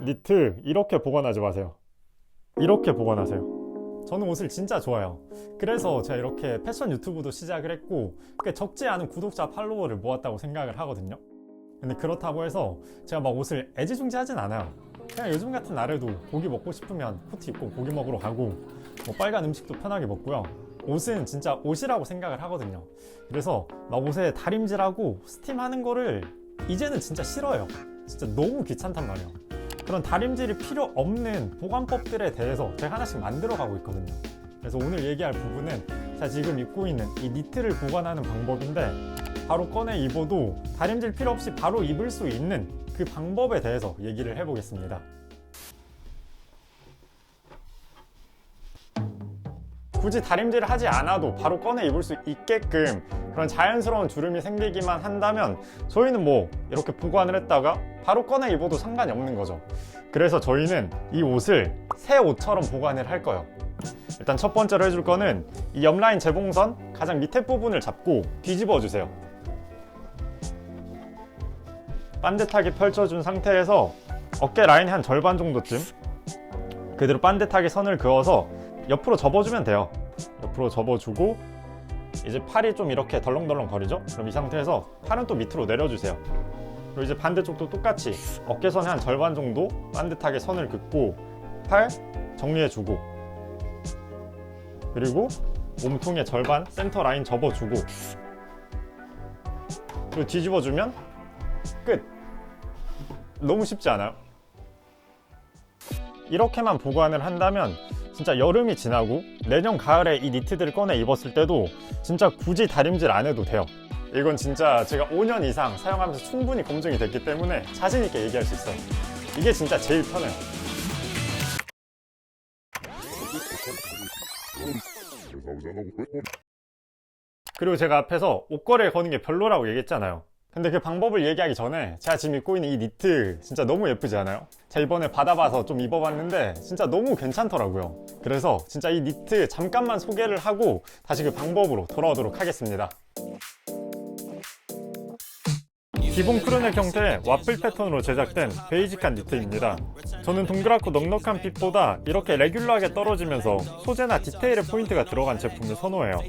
니트 이렇게 보관하지 마세요. 이렇게 보관하세요. 저는 옷을 진짜 좋아해요. 그래서 제가 이렇게 패션 유튜브도 시작을 했고 꽤 적지 않은 구독자 팔로워를 모았다고 생각을 하거든요. 근데 그렇다고 해서 제가 막 옷을 애지중지하진 않아요. 그냥 요즘 같은 날에도 고기 먹고 싶으면 코트 입고 고기 먹으러 가고 뭐 빨간 음식도 편하게 먹고요. 옷은 진짜 옷이라고 생각을 하거든요. 그래서 막 옷에 다림질하고 스팀하는 거를 이제는 진짜 싫어요. 진짜 너무 귀찮단 말이에요. 그런 다림질이 필요 없는 보관법들에 대해서 제가 하나씩 만들어 가고 있거든요. 그래서 오늘 얘기할 부분은 제가 지금 입고 있는 이 니트를 보관하는 방법인데 바로 꺼내 입어도 다림질 필요 없이 바로 입을 수 있는 그 방법에 대해서 얘기를 해보겠습니다. 굳이 다림질을 하지 않아도 바로 꺼내 입을 수 있게끔 그런 자연스러운 주름이 생기기만 한다면 저희는 뭐 이렇게 보관을 했다가 바로 꺼내 입어도 상관이 없는 거죠. 그래서 저희는 이 옷을 새 옷처럼 보관을 할 거예요. 일단 첫 번째로 해줄 거는 이 옆라인 재봉선 가장 밑에 부분을 잡고 뒤집어 주세요. 반듯하게 펼쳐준 상태에서 어깨 라인의 한 절반 정도쯤 그대로 반듯하게 선을 그어서 옆으로 접어주면 돼요. 옆으로 접어주고 이제 팔이 좀 이렇게 덜렁덜렁 거리죠? 그럼 이 상태에서 팔은 또 밑으로 내려주세요. 그리고 이제 반대쪽도 똑같이 어깨선의 한 절반 정도 반듯하게 선을 긋고 팔 정리해주고 그리고 몸통의 절반 센터 라인 접어주고 그리고 뒤집어주면 끝. 너무 쉽지 않아요? 이렇게만 보관을 한다면 진짜 여름이 지나고 내년 가을에 이 니트들을 꺼내 입었을 때도 진짜 굳이 다림질 안 해도 돼요. 이건 진짜 제가 5년 이상 사용하면서 충분히 검증이 됐기 때문에 자신 있게 얘기할 수 있어요. 이게 진짜 제일 편해요. 그리고 제가 앞에서 옷걸이에 거는 게 별로라고 얘기했잖아요. 근데 그 방법을 얘기하기 전에 제가 지금 입고 있는 이 니트 진짜 너무 예쁘지 않아요? 제가 이번에 받아봐서 좀 입어봤는데 진짜 너무 괜찮더라고요. 그래서 진짜 이 니트 잠깐만 소개를 하고 다시 그 방법으로 돌아오도록 하겠습니다. 기본 크루넥 형태의 와플 패턴으로 제작된 베이직한 니트입니다. 저는 동그랗고 넉넉한 핏보다 이렇게 레귤러하게 떨어지면서 소재나 디테일에 포인트가 들어간 제품을 선호해요.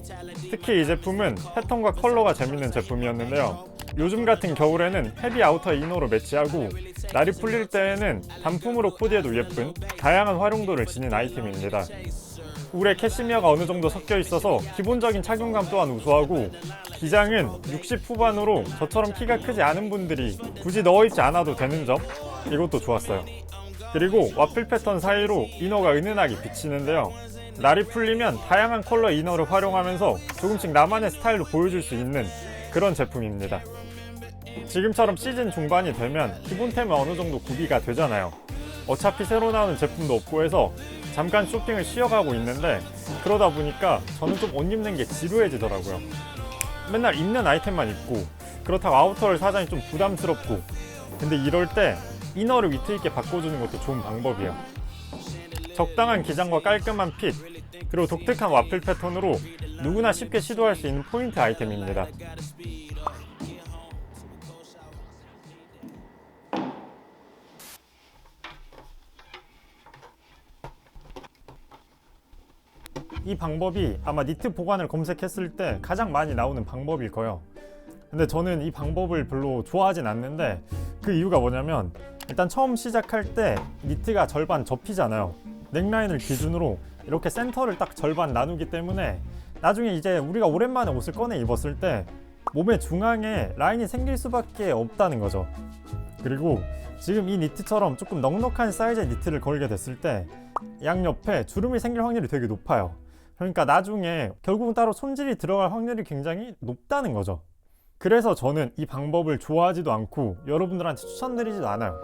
특히 이 제품은 패턴과 컬러가 재밌는 제품이었는데요. 요즘 같은 겨울에는 헤비 아우터 이너로 매치하고 날이 풀릴 때에는 단품으로 코디해도 예쁜 다양한 활용도를 지닌 아이템입니다. 울에 캐시미어가 어느 정도 섞여 있어서 기본적인 착용감 또한 우수하고 기장은 60 후반으로 저처럼 키가 크지 않은 분들이 굳이 넣어 입지 않아도 되는 점 이것도 좋았어요. 그리고 와플 패턴 사이로 이너가 은은하게 비치는데요. 날이 풀리면 다양한 컬러 이너를 활용하면서 조금씩 나만의 스타일로 보여줄 수 있는 그런 제품입니다. 지금처럼 시즌 중반이 되면 기본템은 어느 정도 구비가 되잖아요. 어차피 새로 나오는 제품도 없고 해서 잠깐 쇼핑을 쉬어가고 있는데 그러다 보니까 저는 좀 옷 입는 게 지루해지더라고요. 맨날 입는 아이템만 입고 그렇다고 아우터를 사자니 좀 부담스럽고 근데 이럴 때 이너를 위트 있게 바꿔주는 것도 좋은 방법이에요. 적당한 기장과 깔끔한 핏 그리고 독특한 와플 패턴으로 누구나 쉽게 시도할 수 있는 포인트 아이템입니다. 이 방법이 아마 니트 보관을 검색했을 때 가장 많이 나오는 방법일 거예요. 근데 저는 이 방법을 별로 좋아하진 않는데 그 이유가 뭐냐면 일단 처음 시작할 때 니트가 절반 접히잖아요. 넥라인을 기준으로 이렇게 센터를 딱 절반 나누기 때문에 나중에 이제 우리가 오랜만에 옷을 꺼내 입었을 때 몸의 중앙에 라인이 생길 수밖에 없다는 거죠. 그리고 지금 이 니트처럼 조금 넉넉한 사이즈의 니트를 걸게 됐을 때 양옆에 주름이 생길 확률이 되게 높아요. 그러니까 나중에 결국은 따로 손질이 들어갈 확률이 굉장히 높다는 거죠. 그래서 저는 이 방법을 좋아하지도 않고 여러분들한테 추천드리지도 않아요.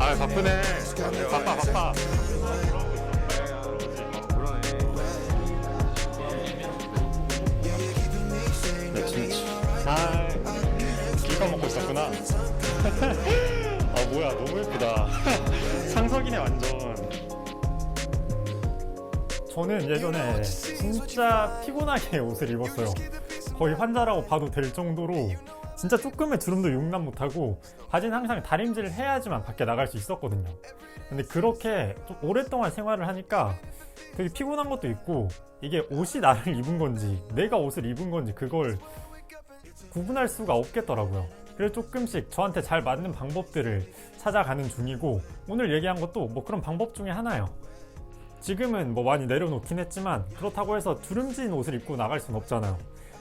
아 바쁘네. 바빠 바빠. 너무 예쁘다. 상석이네 완전. 저는 예전에 진짜 피곤하게 옷을 입었어요. 거의 환자라고 봐도 될 정도로 진짜 조금의 주름도 용납 못하고 바지는 항상 다림질을 해야지만 밖에 나갈 수 있었거든요. 근데 그렇게 좀 오랫동안 생활을 하니까 되게 피곤한 것도 있고 이게 옷이 나를 입은 건지 내가 옷을 입은 건지 그걸 구분할 수가 없겠더라고요. 그래서 조금씩 저한테 잘 맞는 방법들을 찾아가는 중이고 오늘 얘기한 것도 뭐 그런 방법 중에 하나예요. 지금은 뭐 많이 내려놓긴 했지만 그렇다고 해서 주름진 옷을 입고 나갈 순 없잖아요.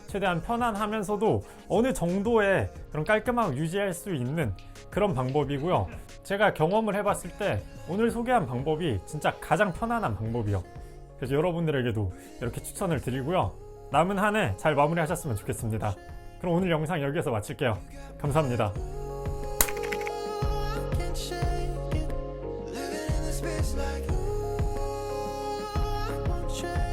최대한 편안하면서도 어느 정도의 그런 깔끔함을 유지할 수 있는 그런 방법이고요. 제가 경험을 해봤을 때 오늘 소개한 방법이 진짜 가장 편안한 방법이요. 그래서 여러분들에게도 이렇게 추천을 드리고요. 남은 한 해 잘 마무리하셨으면 좋겠습니다. 그럼 오늘 영상 여기에서 마칠게요. 감사합니다. change.